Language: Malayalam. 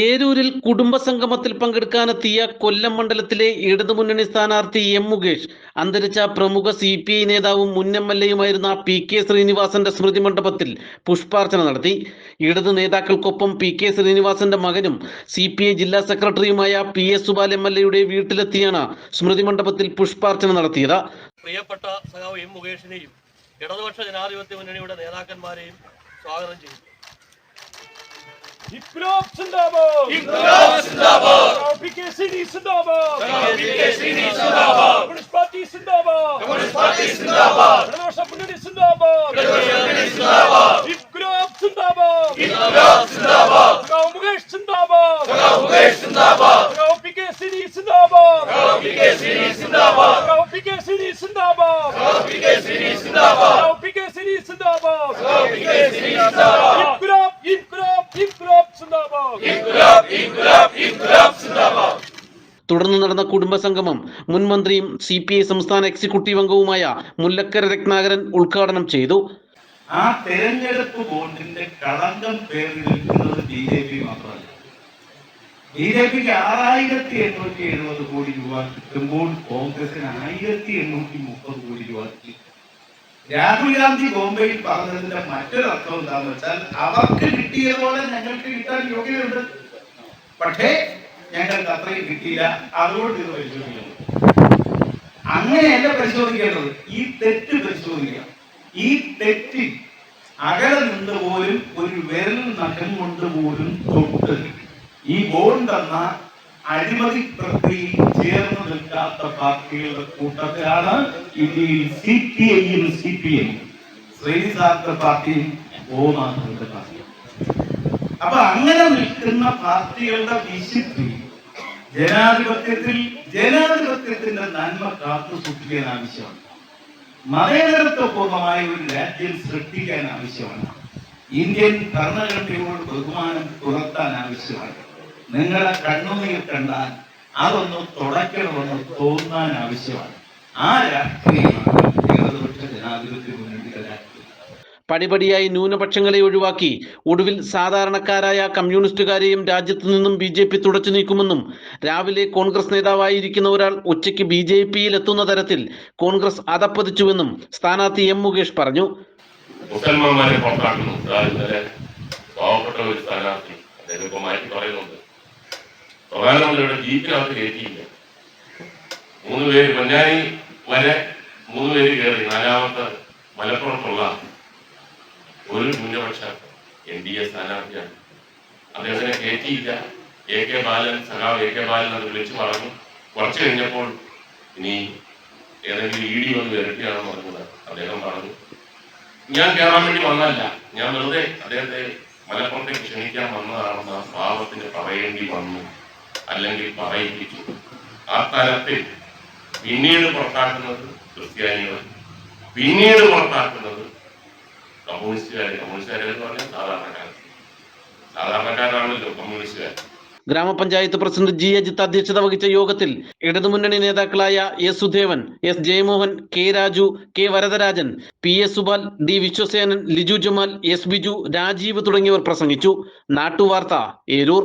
ഏരൂരിൽ കുടുംബസംഗമത്തിൽ പങ്കെടുക്കാനെത്തിയ കൊല്ലം മണ്ഡലത്തിലെ ഇടതുമുന്നണി സ്ഥാനാർത്ഥി എം മുകേഷ് അന്തരിച്ച പ്രമുഖ സി പി ഐ നേതാവും മുൻ എം എൽ എയുമായിരുന്ന പി കെ ശ്രീനിവാസന്റെ സ്മൃതി മണ്ഡപത്തിൽ പുഷ്പാർച്ചന നടത്തി. ഇടത് നേതാക്കൾക്കൊപ്പം പി കെ ശ്രീനിവാസന്റെ മകനും സി പി ഐ ജില്ലാ സെക്രട്ടറിയുമായ P S Subal M L എയുടെ വീട്ടിലെത്തിയാണ് സ്മൃതി മണ്ഡപത്തിൽ പുഷ്പാർച്ചന നടത്തിയത്. പ്രിയപ്പെട്ട സഖാവ് എം മുകേഷിനെയും ഇടതുപക്ഷ ജനാധിപത്യ മുന്നണിയുടെ നേതാക്കന്മാരെയും സ്വാഗതം ചെയ്യുന്നു. İnkılap zindabad! İnkılap zindabad! PKCD zindabad! PKCD zindabad! Komünist Parti zindabad! Komünist Parti zindabad! Kırnaşa Munnani zindabad! Kırnaşa Munnani zindabad! İnkılap zindabad! İnkılap zindabad! Kakav Mugesh zindabad! Kakav Mugesh zindabad! Kakav PKCD zindabad! Kakav PKCD zindabad! Kakav PKCD zindabad! Kakav PKCD zindabad! Kakav PKCD zindabad! Kakav PKCD zindabad! തുടർന്ന് നടന്ന കുടുംബസംഗമം മുൻ മന്ത്രിയും സി പി ഐ സംസ്ഥാന എക്സിക്യൂട്ടീവ് അംഗവുമായ മുല്ലക്കര രത്നാകരൻ ഉദ്ഘാടനം ചെയ്തു. ആ തെരഞ്ഞെടുപ്പ് ബോണ്ടിന്റെ കളങ്കം പേരിൽ നിൽക്കുന്നത് ബി ജെ പി മാത്രമല്ല. ബി ജെ പിക്ക് ആറായിരത്തി എണ്ണൂറ്റി എഴുപത് കോടി രൂപ കിട്ടുമ്പോൾ കോൺഗ്രസിന് ആയിരത്തി എണ്ണൂറ്റി മുപ്പത് കോടി രൂപ കിട്ടി. രാഹുൽ ഗാന്ധി ബോംബെയിൽ പറഞ്ഞതിന്റെ മറ്റൊരു അർത്ഥം എന്താണെന്ന് വെച്ചാൽ അവർക്ക് കിട്ടിയതുപോലെ ഞങ്ങൾക്ക് കിട്ടാൻ യോഗ്യതയുണ്ട്. പക്ഷേ ഞങ്ങൾക്ക് അത്രയും കിട്ടിയില്ല. അതുകൊണ്ട് ഇത് പരിശോധിക്കണം അങ്ങനെയല്ല പരിശോധിക്കേണ്ടത്. ഈ തെറ്റ് പരിശോധിക്കുക ഈ തെറ്റിൽ അകലെ നിന്ന് പോലും ഒരു വിരൽ നഖം കൊണ്ട് പോലും തൊട്ട് ഈ ബോണ്ട് തന്ന അഴിമതി പ്രക്രിയയിൽ ചേർന്ന് നിൽക്കാത്ത പാർട്ടികളുടെ കൂട്ടത്തിലാണ് ഇന്ത്യയിൽ സി പി ഐയും സി പി എം ശ്രീസാറിന്റെ പാർട്ടിയും ഗോമാധവന്റെ പാർട്ടിയും അപ്പൊ അങ്ങനെ നിൽക്കുന്ന പാർട്ടികളുടെ വിശുദ്ധി ജനാധിപത്യത്തിൽ ജനാധിപത്യത്തിന്റെ നന്മ കാത്തു സൂക്ഷിക്കാൻ ആവശ്യമാണ്. മതേതരത്വപൂർണമായ ഒരു രാജ്യം സൃഷ്ടിക്കാൻ ആവശ്യമാണ്. ഇന്ത്യൻ ഭരണഘടനയോട് ബഹുമാനം പുലർത്താൻ ആവശ്യമാണ്. നിങ്ങളെ കണ്ണുനീർ കണ്ടാൽ അതൊന്ന് തുടയ്ക്കണമെന്ന് തോന്നാൻ ആവശ്യമാണ്. ആ രാഷ്ട്രീയമാണ് ഇടതുപക്ഷ ജനാധിപത്യ രാഷ്ട്രീയം പടിപടിയായി ന്യൂനപക്ഷങ്ങളെ ഒഴിവാക്കി. ഒടുവിൽ സാധാരണക്കാരായ കമ്മ്യൂണിസ്റ്റുകാരെയും രാജ്യത്തു നിന്നും ബി ജെ പി തുടച്ചു നീക്കുമെന്നും രാവിലെ കോൺഗ്രസ് നേതാവായിരിക്കുന്ന ഒരാൾ ഉച്ചയ്ക്ക് ബി ജെ പിയിൽ എത്തുന്ന തരത്തിൽ കോൺഗ്രസ് അതപ്പതിച്ചുവെന്നും സ്ഥാനാർത്ഥി എം മുകേഷ് പറഞ്ഞു. ഒരു അദ്ദേഹം പറയുന്നുണ്ട്. മൂന്ന് പേര് പൊന്നാനി വരെ മൂന്ന് പേര് കയറി. നാലാമത്തെ മലപ്പുറത്തുള്ള ഒരു ന്യൂനപക്ഷ എൻ ഡി എ സ്ഥാനാർത്ഥിയാണ്. അദ്ദേഹത്തിനെ കയറ്റിയില്ല. എ കെ ബാലൻ സഖാവ് എ കെ ബാലൻ അത് വിളിച്ചു പറഞ്ഞു. കുറച്ച് കഴിഞ്ഞപ്പോൾ ഇനി ഏതെങ്കിലും ഇ ഡി വന്ന് വരട്ടിയാണെന്ന് പറഞ്ഞത്. അദ്ദേഹം പറഞ്ഞു. ഞാൻ കയറാൻ വേണ്ടി വന്നതല്ല. ഞാൻ വെറുതെ അദ്ദേഹത്തെ മലപ്പുറത്തേക്ക് ക്ഷണിക്കാൻ വന്നതാണെന്ന് ആ പാവത്തിന് പറയേണ്ടി വന്നു. അല്ലെങ്കിൽ പറയിപ്പിച്ചു. ആ തരത്തിൽ പിന്നീട് പുറത്താക്കുന്നത് ക്രിസ്ത്യാനികൾ പിന്നീട് പുറത്താക്കുന്നത് പറഞ്ഞാൽ ഗ്രാമപഞ്ചായത്ത് പ്രസിഡന്റ് ജി. അജിത്ത് അധ്യക്ഷത വഹിച്ച യോഗത്തിൽ ഇടതുമുന്നണി നേതാക്കളായ S. Sudevan S. Jayamohan K. Raju K. Varadarajan P. S. Subal D. Viswasenan Liju Jamal S. Biju Rajeev തുടങ്ങിയവർ പ്രസംഗിച്ചു. നാട്ടുവാർത്ത ഏരൂർ.